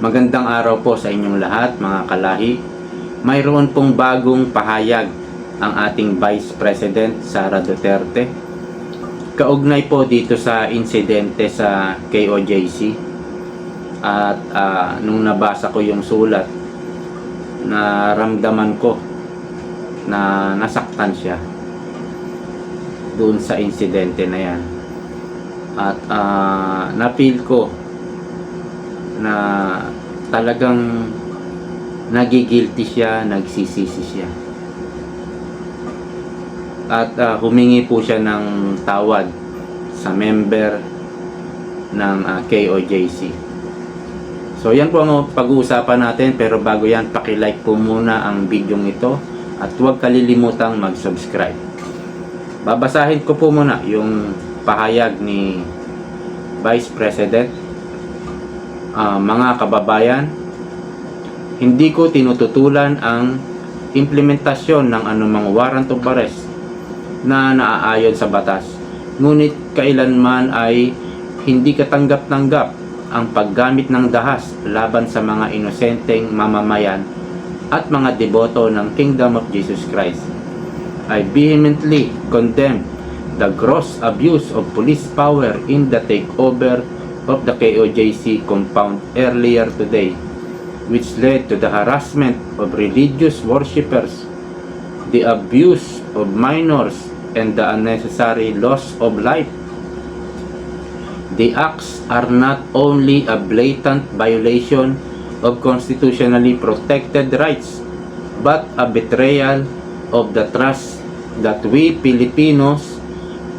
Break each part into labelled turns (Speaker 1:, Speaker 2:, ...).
Speaker 1: Magandang araw po sa inyong lahat mga kalahi. Mayroon pong bagong pahayag ang ating Vice President Sara Duterte. Kaugnay po dito sa insidente sa KOJC. At ah, nung nabasa ko yung sulat, naramdaman ko na nasaktan siya doon sa insidente na yan. At ah, na-feel ko na talagang nagigilty siya, nagsisisi siya. At ah, humingi po siya ng tawad sa member ng ah, KOJC. So yan po ang pag-uusapan natin pero bago yan paki-like po muna ang video ito at huwag kalilimutang mag-subscribe. Babasahin ko po muna yung pahayag ni Vice President Ah, mga kababayan, hindi ko tinututulan ang implementasyon ng anumang warrant of arrest na naaayon sa batas. Ngunit kailanman ay hindi katanggap-tanggap ang paggamit ng dahas laban sa mga inosenteng mamamayan at mga deboto ng Kingdom of Jesus Christ. I vehemently condemn the gross abuse of police power in the takeover of the KOJC compound earlier today, which led to the harassment of religious worshippers, the abuse of minors, and the unnecessary loss of life. The acts are not only a blatant violation of constitutionally protected rights, but a betrayal of the trust that we Filipinos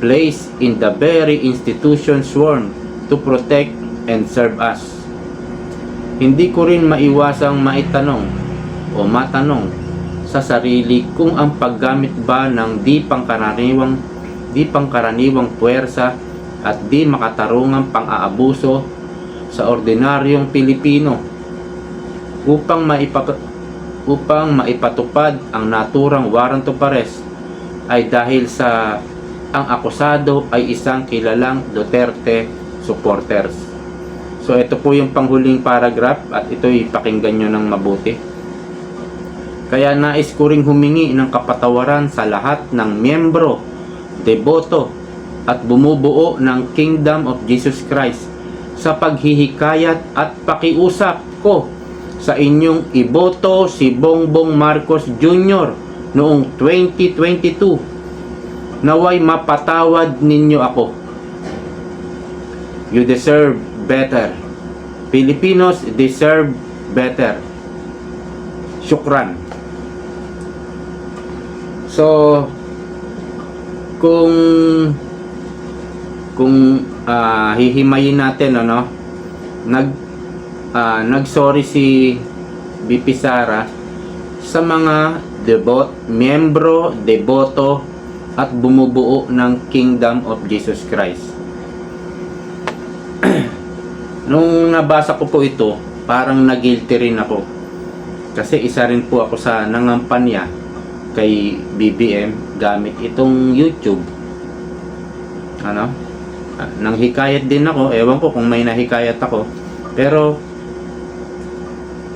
Speaker 1: place in the very institution sworn to protect and serve us. Hindi ko rin maiwasang maitanong o matanong sa sarili kung ang paggamit ba ng di pangkaraniwang di pangkaraniwang puwersa at di makatarungang pang-aabuso sa ordinaryong Pilipino upang maipag upang maipatupad ang naturang warrant of arrest ay dahil sa ang akusado ay isang kilalang Duterte supporters. So ito po yung panghuling paragraph at ito'y pakinggan nyo ng mabuti. Kaya nais ko ring humingi ng kapatawaran sa lahat ng miyembro, deboto at bumubuo ng Kingdom of Jesus Christ sa paghihikayat at pakiusap ko sa inyong iboto si Bongbong Marcos Jr. noong 2022 naway mapatawad ninyo ako. You deserve better. Filipinos deserve better. Shukran. So, kung kung ah, hihimayin natin ano, nag ah, nag-sorry si BP Sara sa mga debot, miyembro, deboto at bumubuo ng Kingdom of Jesus Christ. Nung nabasa ko po ito, parang nagilty rin ako. Kasi isa rin po ako sa nangampanya kay BBM gamit itong YouTube. Ano? Ah, Nang hikayat din ako, ewan ko kung may nahikayat ako. Pero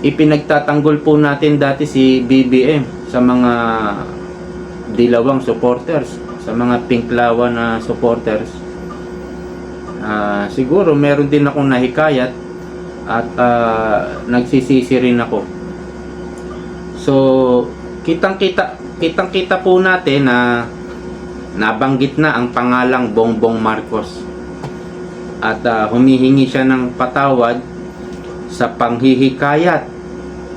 Speaker 1: ipinagtatanggol po natin dati si BBM sa mga dilawang supporters, sa mga pinklawa na supporters. Ah, siguro meron din akong nahikayat at ah, nagsisisi rin ako. So, kitang-kita kitang-kita po natin na nabanggit na ang pangalang Bongbong Marcos. At ah, humihingi siya ng patawad sa panghihikayat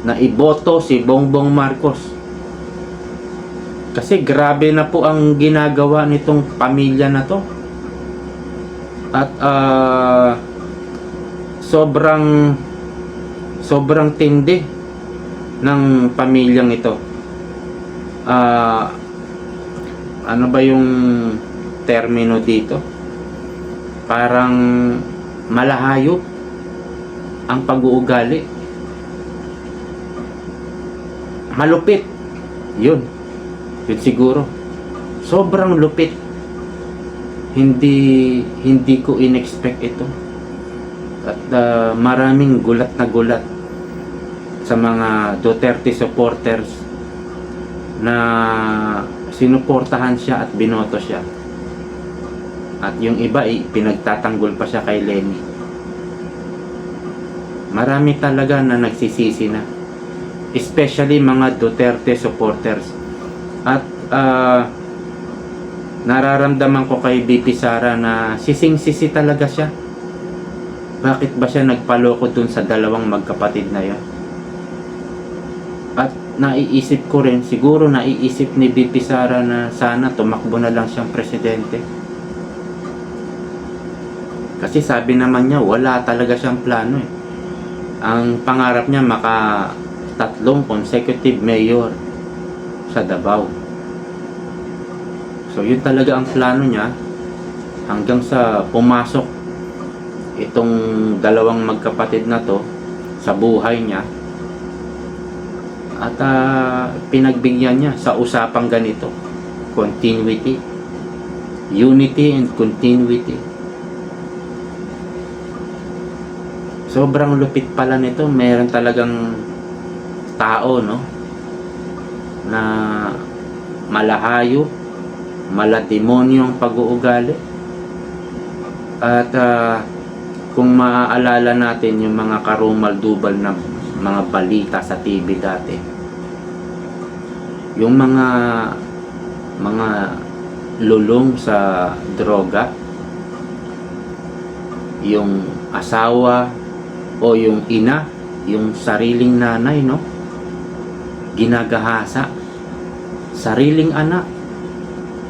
Speaker 1: na iboto si Bongbong Marcos. Kasi grabe na po ang ginagawa nitong pamilya na to. At ah, sobrang sobrang tindi ng pamilyang ito. Ah, ano ba yung termino dito? Parang malahayop ang pag-uugali. Malupit. Yun. Yun siguro. Sobrang lupit. Hindi hindi ko inexpect ito. At ah, maraming gulat na gulat sa mga Duterte supporters na sinuportahan siya at binoto siya. At yung iba, eh, pinagtatanggol pa siya kay Lenny. Marami talaga na nagsisisi na. Especially mga Duterte supporters. At ah, nararamdaman ko kay BP Sara na sising-sisi talaga siya. Bakit ba siya nagpaloko dun sa dalawang magkapatid na yan? At naiisip ko rin, siguro naiisip ni BP Sara na sana tumakbo na lang siyang presidente. Kasi sabi naman niya, wala talaga siyang plano eh. Ang pangarap niya maka tatlong consecutive mayor sa Davao. So yun talaga ang plano niya hanggang sa pumasok itong dalawang magkapatid na to sa buhay niya. At ah, pinagbigyan niya sa usapang ganito continuity unity and continuity. Sobrang lupit pala nito. Meron talagang tao no na malahayo malademonyo ang pag-uugali. At ah, kung maaalala natin yung mga karumal-dubal na mga balita sa TV dati yung mga mga lulong sa droga yung asawa o yung ina yung sariling nanay no? Ginagahasa. Sariling anak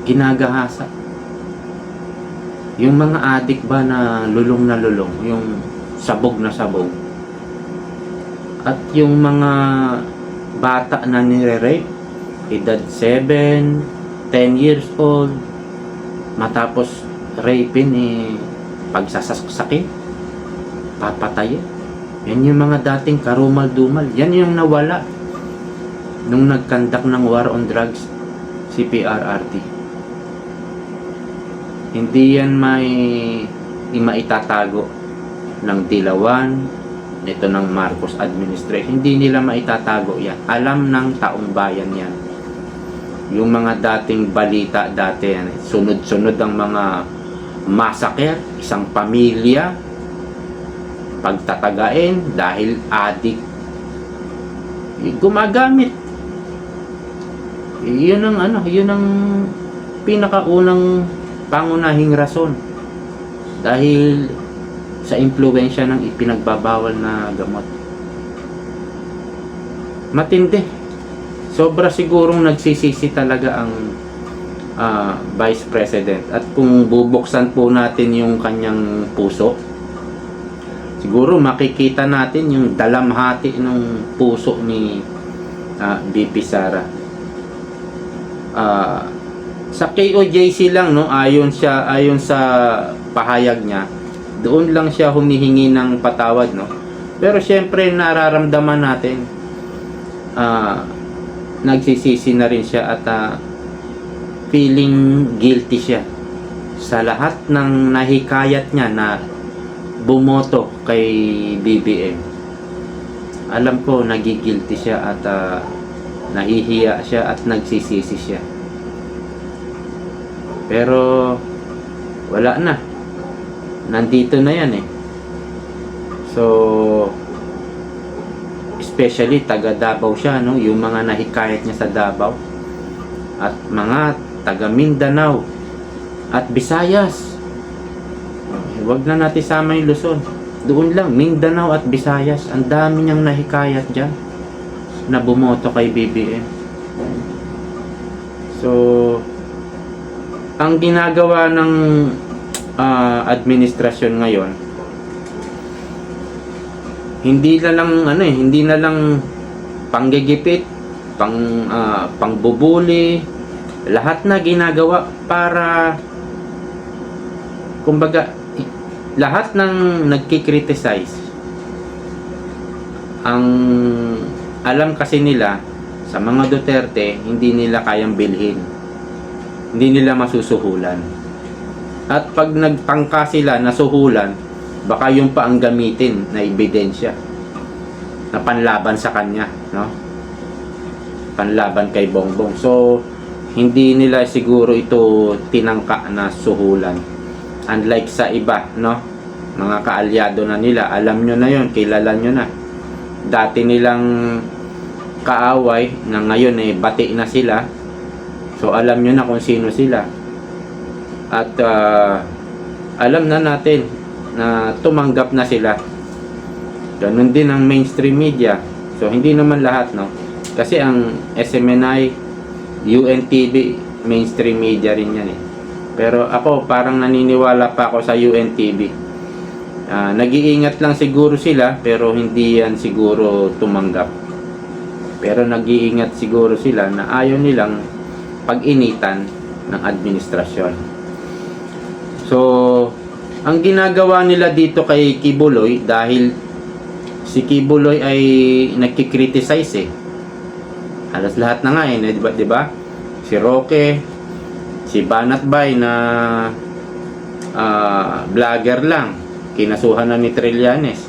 Speaker 1: ginagahasa. Yung mga adik ba na lulong na lulong yung sabog na sabog at yung mga bata na nire-rape edad 7 10 years old matapos rapein eh pagsasaksakin papatayin. Yan yung mga dating karumal-dumal. Yan yung nawala nung nagkandak ng war on drugs si PRRT hindi yan may maitatago ng Dilawan nito ng Marcos administration. Hindi nila maitatago yan. Alam ng taong bayan yan. Yung mga dating balita dati yan, sunod-sunod ang mga massacre isang pamilya pagtatagain dahil adik gumagamit. Yun ang ano yun ang pinakaunang pangunahing rason. Dahil sa impluensya ng ipinagbabawal na gamot. Matindi. Sobra sigurong nagsisisi talaga ang ah, Vice President. At kung bubuksan po natin yung kanyang puso siguro makikita natin yung dalamhati ng puso ni ah, BP Sara. Ah, sa KOJC lang no ayon siya ayon sa pahayag niya doon lang siya humihingi ng patawad no. Pero syempre nararamdaman natin ah nagsisisi na rin siya at ah, feeling guilty siya sa lahat ng nahikayat niya na bumoto kay BBM alam ko nagigilty siya at ah, nahihiya siya at nagsisisi siya pero wala na nandito na yan eh so especially taga Davao siya no yung mga nahikayat niya sa Davao at mga taga Mindanao at Visayas Huwag na natin sama yung Luzon. Doon lang, Mindanao at Visayas. Ang dami niyang nahikayat dyan na bumoto kay BBM. So, ang ginagawa ng ah, administrasyon ngayon, hindi na lang ano eh, hindi na lang panggigipit, pang ah, pangbubuli, lahat na ginagawa para kumbaga lahat ng nagki-criticize ang alam kasi nila sa mga Duterte hindi nila kayang bilhin hindi nila masusuhulan at pag nagtangka sila na suhulan baka yung pa ang gamitin na ebidensya na panlaban sa kanya, no? Panlaban kay Bongbong. So, hindi nila siguro ito tinangka na suhulan. Unlike sa iba, no? Mga kaalyado na nila, alam nyo na yon kilala nyo na. Dati nilang kaaway na ngayon eh bati na sila. So, alam nyo na kung sino sila. At ah, alam na natin na tumanggap na sila. Ganun din ang mainstream media. So, hindi naman lahat, no? Kasi ang SMNI, UNTV, mainstream media rin yan eh. Pero ako, parang naniniwala pa ako sa UNTV. Ah, nag-iingat lang siguro sila, pero hindi yan siguro tumanggap. Pero nag-iingat siguro sila na ayaw nilang pag-initan ng administrasyon. So, ang ginagawa nila dito kay Kibuloy dahil si Kibuloy ay nagki-criticize eh. Halos lahat na nga eh, di ba? Di ba? Si Roque, si Banat Bay na ah, vlogger lang, kinasuhan na ni Trillanes.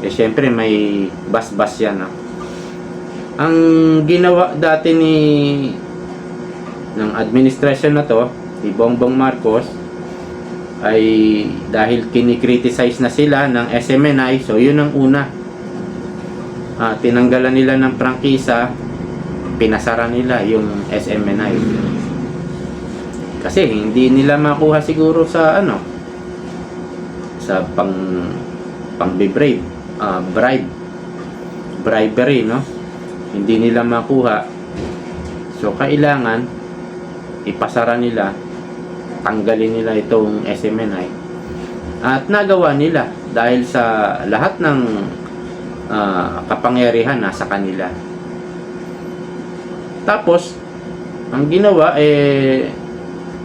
Speaker 1: Eh syempre may bas-bas yan. ah. Ang ginawa dati ni ng administrasyon na to, ni Bongbong Marcos, ay dahil kinikriticize na sila ng SMNI, so yun ang una. Ah, tinanggalan nila ng prangkisa, pinasara nila yung SMNI. Kasi hindi nila makuha siguro sa ano sa pang pang bribe, ah, bribe, bribery, no? Hindi nila makuha. So kailangan ipasara nila tanggalin nila itong SMNI at nagawa nila dahil sa lahat ng ah, kapangyarihan nasa kanila. Tapos ang ginawa eh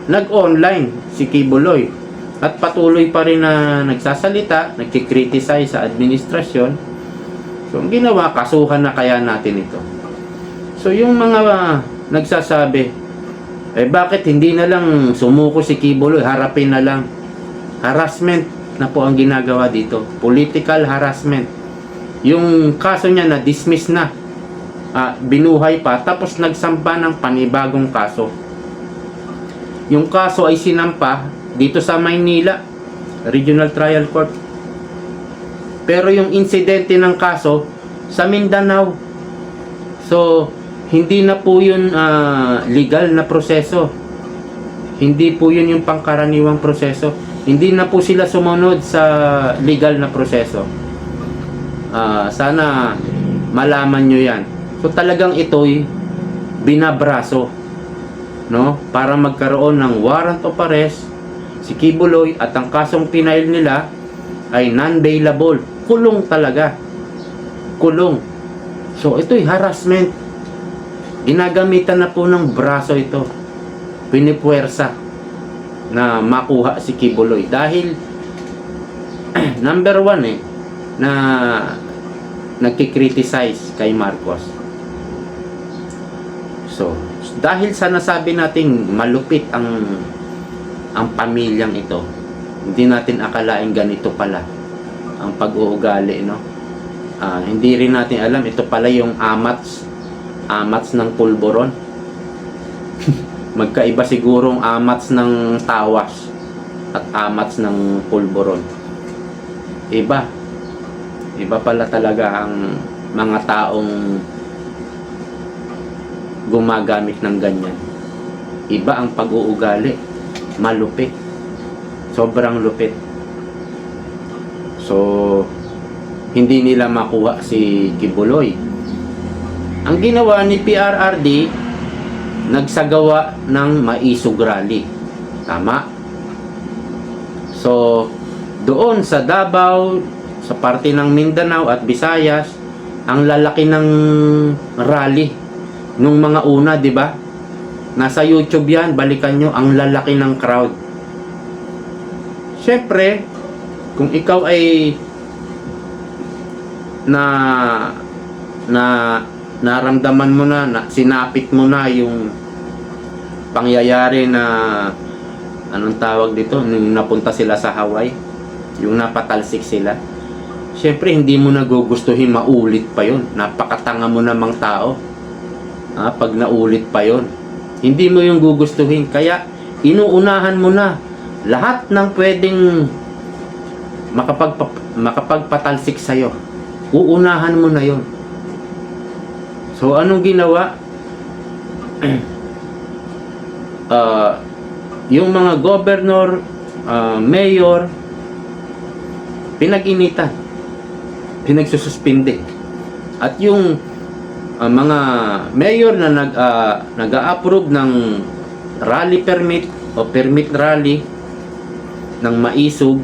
Speaker 1: nag-online si Kibuloy. At patuloy pa rin na nagsasalita nagkikriticize sa administrasyon. So ang ginawa kasuhan na kaya natin ito. So yung mga nagsasabi eh bakit hindi na lang sumuko si Kibuloy, harapin na lang. Harassment na po ang ginagawa dito. Political harassment. Yung kaso niya na dismiss na. Ah, binuhay pa tapos nagsampa ng panibagong kaso. Yung kaso ay sinampa dito sa Maynila, Regional Trial Court. Pero yung insidente ng kaso sa Mindanao. So, hindi na po yun ah, legal na proseso. Hindi po yun yung pangkaraniwang proseso. Hindi na po sila sumunod sa legal na proseso. Ah, sana malaman nyo yan. So talagang ito'y binabraso no para magkaroon ng warrant of arrest si Kibuloy at ang kasong pinail nila ay non-bailable kulong talaga kulong so ito'y harassment ginagamitan na po ng braso ito. Pinipuwersa na makuha si Kibuloy. Dahil number one eh na nagkikriticize kay Marcos. So dahil sa nasabi nating malupit ang ang pamilyang ito hindi natin akalain ganito pala ang pag-uugali no? Ah, hindi rin natin alam ito pala yung amats amats ng pulboron. Magkaiba sigurong amats ng tawas at amats ng pulboron. Iba. Iba pala talaga ang mga taong gumagamit ng ganyan. Iba ang pag-uugali. Malupit. Sobrang lupit. So, hindi nila makuha si Kibuloy ang ginawa ni PRRD, nagsagawa ng maisog rally. Tama? So, doon sa Davao, sa parte ng Mindanao at Visayas, ang lalaki ng rally nung mga una, di ba? Nasa YouTube yan, balikan nyo, ang lalaki ng crowd. Siyempre, kung ikaw ay na na naramdaman mo na, na sinapit mo na yung pangyayari na anong tawag dito nung napunta sila sa Hawaii yung napatalsik sila Siyempre, hindi mo nagugustuhin maulit pa yon. Napakatanga mo namang tao. Ha, pag naulit pa yon. Hindi mo yung gugustuhin. Kaya, inuunahan mo na lahat ng pwedeng makapagpa, makapagpatalsik sa'yo. Uunahan mo na yon. So, anong ginawa? Ah, yung mga governor, ah, mayor, pinag-initan, pinagsususpinde. At yung ah, mga mayor na nag ah, nag-a-approve ng rally permit o permit rally ng maisog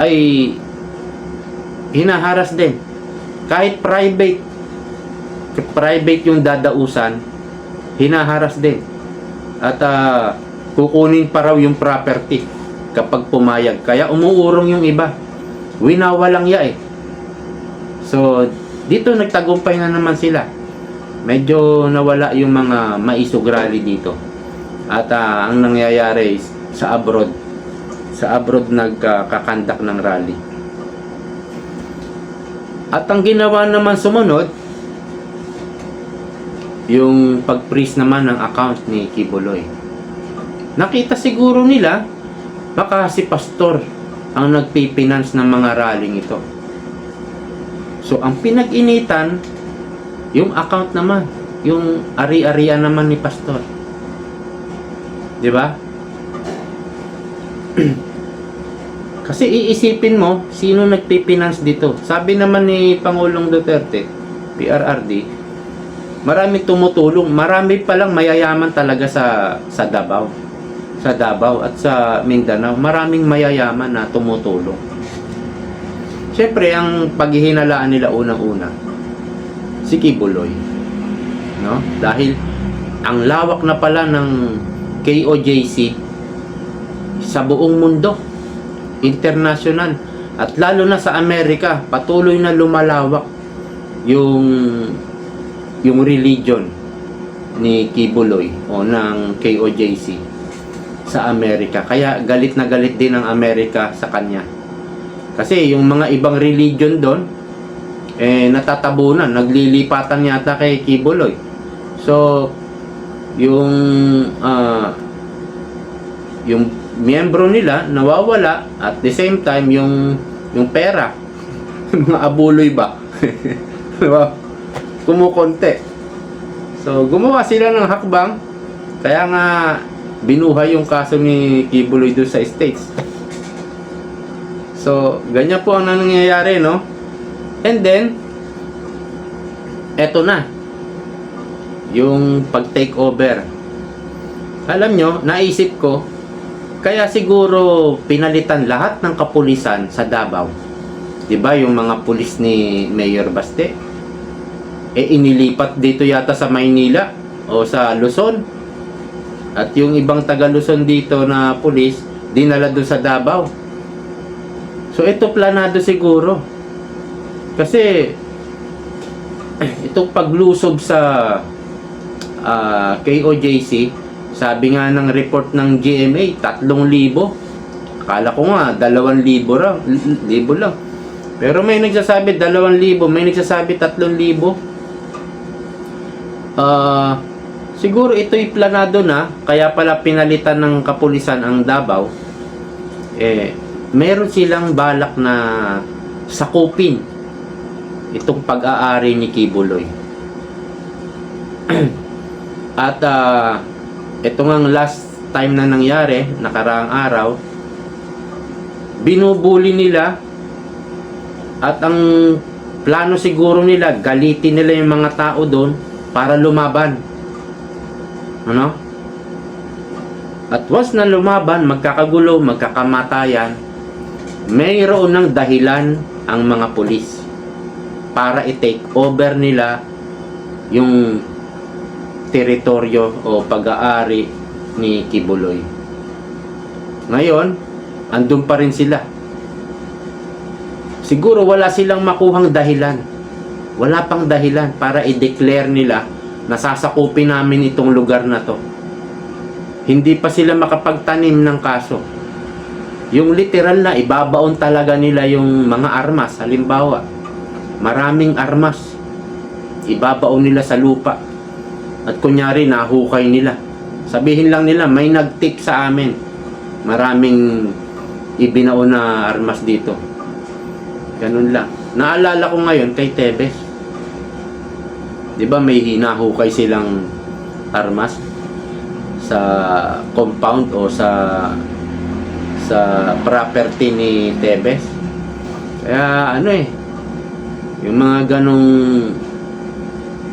Speaker 1: ay hinaharas din. Kahit private private yung dadausan, hinaharas din. At ah, kukunin pa raw yung property kapag pumayag. Kaya umuurong yung iba. Winawalang ya eh. So, dito nagtagumpay na naman sila. Medyo nawala yung mga maisog rally dito. At ah, ang nangyayari is sa abroad. Sa abroad nagkakandak ng rally. At ang ginawa naman sumunod, yung pag-freeze naman ng account ni Kibuloy. Nakita siguro nila, baka si Pastor ang nagpipinance ng mga rallying ito. So, ang pinag-initan, yung account naman, yung ari-arian naman ni Pastor. Di ba? Kasi iisipin mo, sino nagpipinance dito? Sabi naman ni Pangulong Duterte, PRRD, marami tumutulong. Marami palang mayayaman talaga sa sa Davao. Sa Davao at sa Mindanao, maraming mayayaman na tumutulong. Siyempre, ang paghihinalaan nila unang-una, si Kibuloy. No? Dahil ang lawak na pala ng KOJC sa buong mundo, international, at lalo na sa Amerika, patuloy na lumalawak yung yung religion ni Kibuloy o ng KOJC sa Amerika. Kaya galit na galit din ang Amerika sa kanya. Kasi yung mga ibang religion doon, eh, natatabunan, naglilipatan yata kay Kibuloy. So, yung ah, yung miyembro nila nawawala at the same time yung yung pera mga abuloy ba diba kumukonte so gumawa sila ng hakbang kaya nga binuhay yung kaso ni Kibuloy doon sa States so ganyan po ang nangyayari no and then eto na yung pag take over alam nyo, naisip ko, kaya siguro pinalitan lahat ng kapulisan sa Davao. 'Di ba yung mga pulis ni Mayor Baste? Eh inilipat dito yata sa Maynila o sa Luzon. At yung ibang taga Luzon dito na pulis, dinala doon sa Davao. So ito planado siguro. Kasi itong paglusob sa ah, KOJC, sabi nga ng report ng GMA, 3,000. Akala ko nga, 2,000 lang. libo lang. Pero may nagsasabi 2,000, may nagsasabi 3,000. Ah, siguro ito'y planado na, kaya pala pinalitan ng kapulisan ang Davao. Eh, meron silang balak na sakupin itong pag-aari ni Kibuloy. At ah, ito nga last time na nangyari, nakaraang araw, binubuli nila at ang plano siguro nila, galitin nila yung mga tao doon para lumaban. Ano? At once na lumaban, magkakagulo, magkakamatayan, mayroon ng dahilan ang mga pulis para i-take over nila yung teritoryo o pag-aari ni Kibuloy. Ngayon, andun pa rin sila. Siguro wala silang makuhang dahilan. Wala pang dahilan para i-declare nila na sasakupin namin itong lugar na to. Hindi pa sila makapagtanim ng kaso. Yung literal na ibabaon talaga nila yung mga armas. Halimbawa, maraming armas. Ibabaon nila sa lupa. At kunyari, nahukay nila. Sabihin lang nila, may nag-tip sa amin. Maraming ibinaon na armas dito. Ganun lang. Naalala ko ngayon kay Tebes. 'Di ba may hinahukay silang armas sa compound o sa sa property ni Tebes. Kaya ano eh yung mga ganong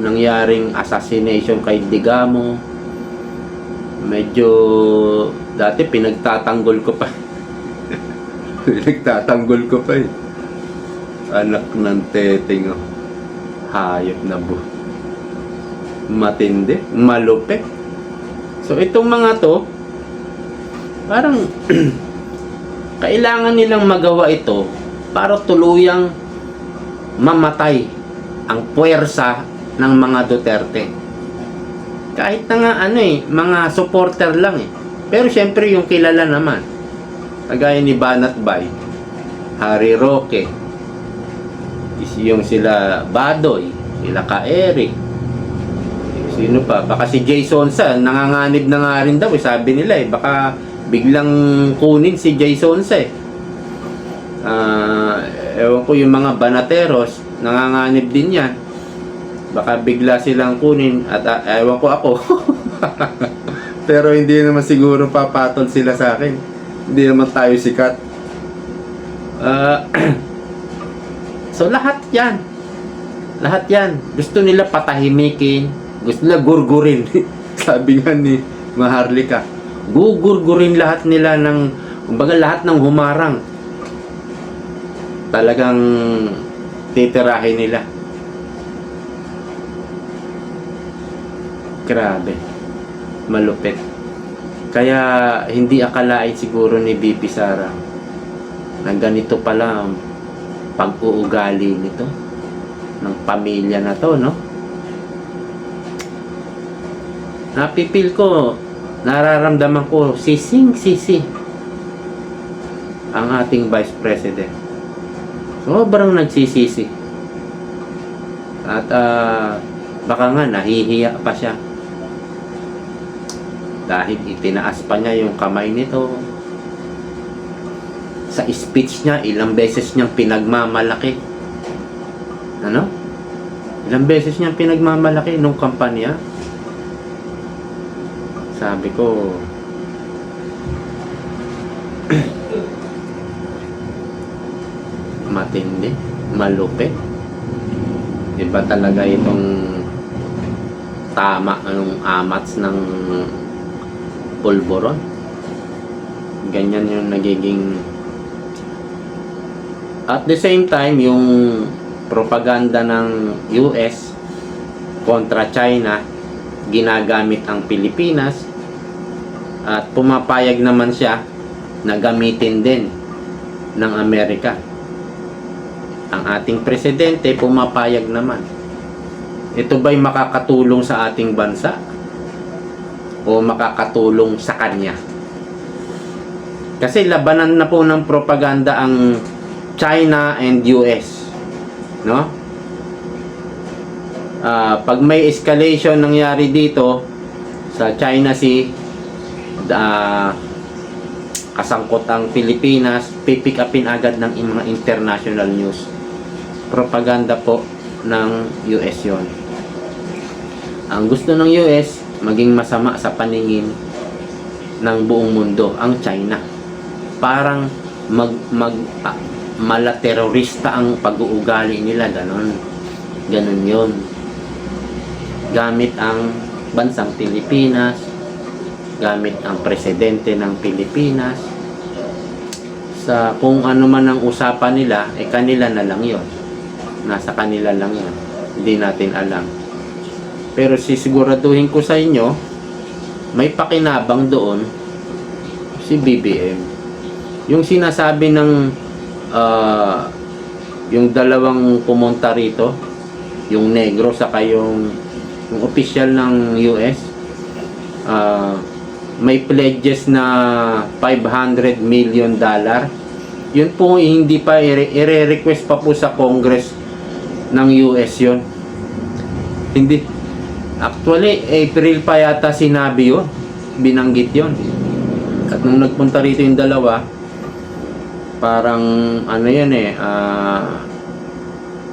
Speaker 1: nangyaring assassination kay Digamo medyo dati pinagtatanggol ko pa pinagtatanggol ko pa eh anak ng teteng oh. hayop na bu matindi malupit so itong mga to parang kailangan nilang magawa ito para tuluyang mamatay ang puwersa ng mga Duterte kahit na nga ano eh mga supporter lang eh pero syempre yung kilala naman kagaya ni Banat Bay Harry Roque yung sila Badoy, sila Ka Eric. Sino pa? Baka si Jason sa nanganganib na nga rin daw, eh, sabi nila eh. Baka biglang kunin si Jason sa eh. Ah, ewan ko yung mga banateros, nanganganib din yan. Baka bigla silang kunin at ah, ewan ko ako. Pero hindi naman siguro papatol sila sa akin. Hindi naman tayo sikat. Ah, So lahat yan. Lahat yan. Gusto nila patahimikin. Gusto nila gurgurin. Sabi nga ni Maharlika. Gugurgurin lahat nila ng, kumbaga lahat ng humarang. Talagang titirahin nila. Grabe. Malupit. Kaya hindi akalain siguro ni BP Sara na ganito pala ang pag-uugali nito ng pamilya na to, no? Napipil ko, nararamdaman ko, sising sisi ang ating Vice President. Sobrang nagsisisi. At ah, baka nga nahihiya pa siya. Dahil itinaas pa niya yung kamay nito, sa speech niya, ilang beses niyang pinagmamalaki. Ano? Ilang beses niyang pinagmamalaki nung kampanya. Sabi ko, matindi, malupit. Iba talaga itong tama ng amats ng pulboron. Ganyan yung nagiging at the same time, yung propaganda ng US kontra China, ginagamit ang Pilipinas at pumapayag naman siya na gamitin din ng Amerika. Ang ating presidente pumapayag naman. Ito ba'y makakatulong sa ating bansa? O makakatulong sa kanya? Kasi labanan na po ng propaganda ang China and US. No? Ah, pag may escalation nangyari dito sa China Sea, ah, kasangkot ang Pilipinas, pipick upin agad ng mga international news. Propaganda po ng US yon. Ang gusto ng US, maging masama sa paningin ng buong mundo, ang China. Parang mag, mag, ah, mala terorista ang pag-uugali nila ganon ganon yon gamit ang bansang Pilipinas gamit ang presidente ng Pilipinas sa kung ano man ang usapan nila eh kanila na lang yon nasa kanila lang yon hindi natin alam. Pero sisiguraduhin ko sa inyo may pakinabang doon si BBM yung sinasabi ng ah, yung dalawang pumunta rito, yung negro saka yung yung official ng US, ah, may pledges na 500 million dollar. Yun po hindi pa ire- ire-request pa po sa Congress ng US yun. Hindi. Actually, April pa yata sinabi yun. Binanggit yun. At nung nagpunta rito yung dalawa, parang ano yan eh, ah,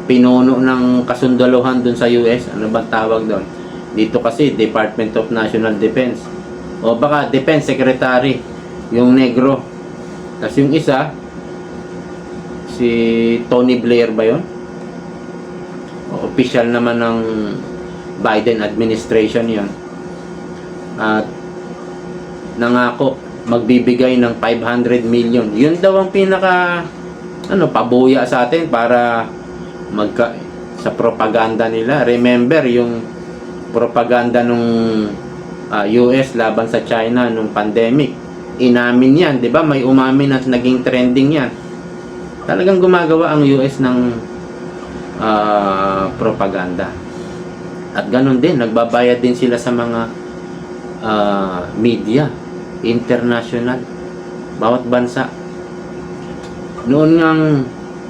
Speaker 1: pinuno ng kasundaluhan dun sa US. Ano ba tawag doon? Dito kasi, Department of National Defense. O baka Defense Secretary, yung negro. Tapos yung isa, si Tony Blair ba yun? O, official naman ng Biden administration yon At nangako magbibigay ng 500 million. Yun daw ang pinaka ano pabuya sa atin para magka sa propaganda nila. Remember yung propaganda nung ah, US laban sa China nung pandemic. Inamin yan, 'di ba? May umamin at naging trending yan. Talagang gumagawa ang US ng ah, propaganda. At ganun din, nagbabayad din sila sa mga ah, media international bawat bansa noon ngang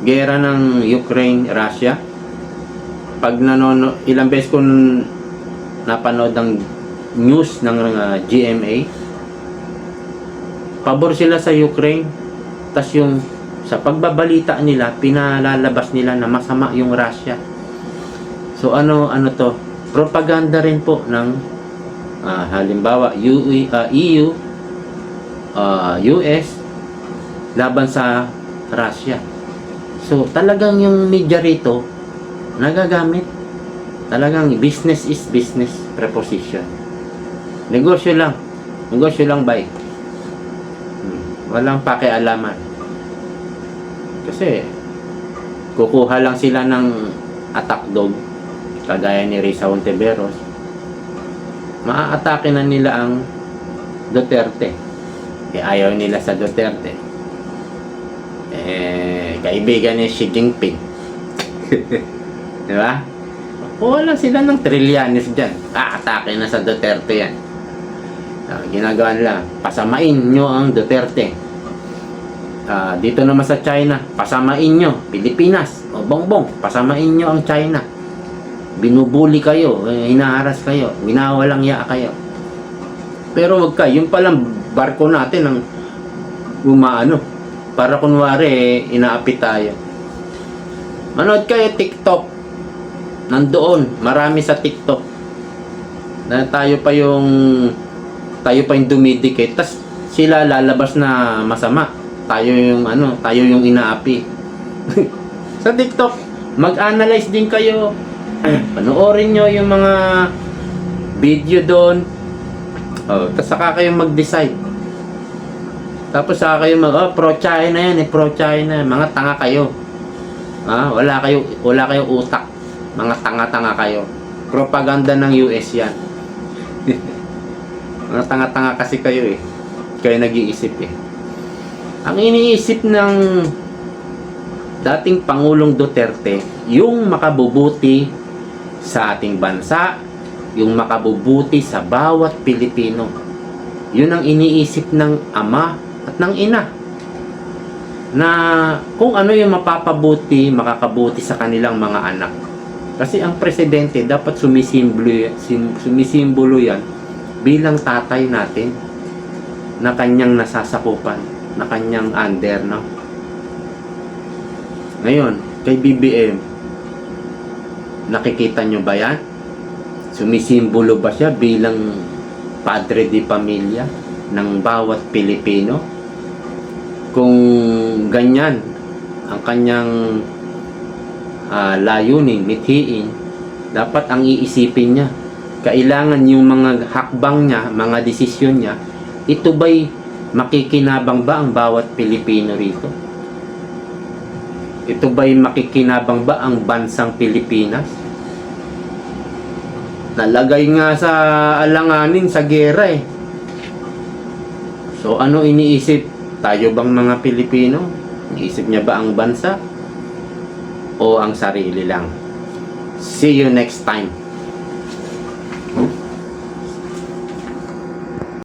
Speaker 1: gera ng Ukraine Russia. Pag nanono ilang beses ko napanood ng news ng ah, GMA pabor sila sa Ukraine. Tas yung sa pagbabalita nila pinalalabas nila na masama yung Russia. So ano ano to? Propaganda rin po ng ah, halimbawa UE, ah, EU ah, US laban sa Russia. So, talagang yung media rito nagagamit. Talagang business is business preposition. Negosyo lang. Negosyo lang bay. Hmm. Walang pakialaman. Kasi kukuha lang sila ng attack dog kagaya ni Risa Ontiveros. Maaatake na nila ang Duterte eh, ayaw nila sa Duterte. Eh, kaibigan ni Xi Jinping. Di ba? Lang sila ng trilyanis dyan. Ah, atake na sa Duterte yan. Ah, ginagawa nila, pasamain nyo ang Duterte. Ah, dito naman sa China, pasamain nyo, Pilipinas, o bongbong, pasamain nyo ang China. Binubuli kayo, eh, hinaharas kayo, winawalang ya kayo. Pero wag ka, yung palang barko natin ang umaano. Para kunwari, eh, inaapi tayo. Manood kayo TikTok. Nandoon, marami sa TikTok. Na tayo pa yung tayo pa yung dumidikit. tas sila lalabas na masama. Tayo yung ano, tayo yung inaapi. sa TikTok, mag-analyze din kayo. Panoorin nyo yung mga video doon. Oh, tapos saka kayo mag-decide. Tapos saka kayo mag, oh, pro-China yan, eh, pro-China. Mga tanga kayo. Ah, wala kayo, wala kayo utak. Mga tanga-tanga kayo. Propaganda ng US yan. Mga tanga-tanga kasi kayo eh. Kayo nag-iisip eh. Ang iniisip ng dating Pangulong Duterte, yung makabubuti sa ating bansa, yung makabubuti sa bawat Pilipino. Yun ang iniisip ng ama at ng ina. Na kung ano yung mapapabuti, makakabuti sa kanilang mga anak. Kasi ang presidente dapat sumisimbolo, sim- sumisimbolo yan bilang tatay natin na kanyang nasasakupan, na kanyang under, no? Ngayon, kay BBM, nakikita nyo ba yan? Sumisimbolo ba siya bilang padre di pamilya ng bawat Pilipino? Kung ganyan ang kanyang ah, layunin, mithiin, dapat ang iisipin niya. Kailangan yung mga hakbang niya, mga desisyon niya, ito ba'y makikinabang ba ang bawat Pilipino rito? Ito ba'y makikinabang ba ang bansang Pilipinas? Nalagay nga sa alanganin sa gera eh. So ano iniisip? Tayo bang mga Pilipino? Iniisip niya ba ang bansa? O ang sarili lang? See you next time.